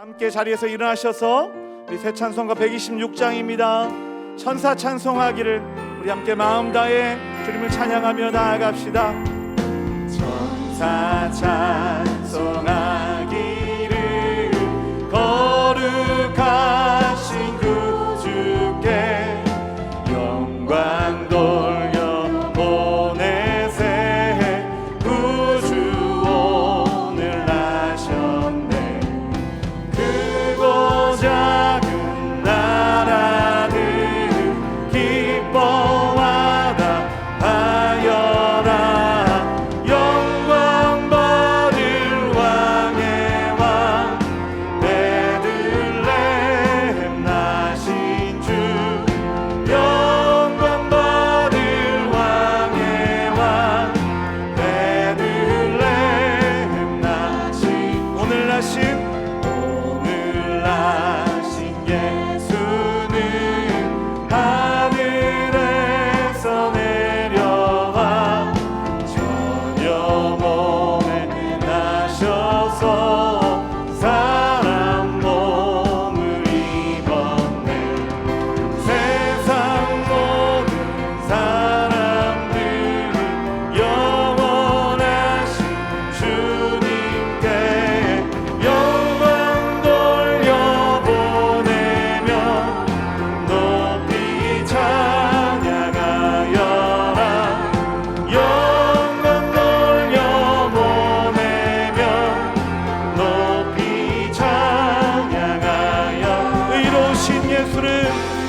함께 자리에서 일어나셔서 우리 새 찬송가 126장입니다. 천사 찬송하기를 우리 함께 마음 다해 주님을 찬양하며 나아갑시다. 천사 So. ci nie zrywa.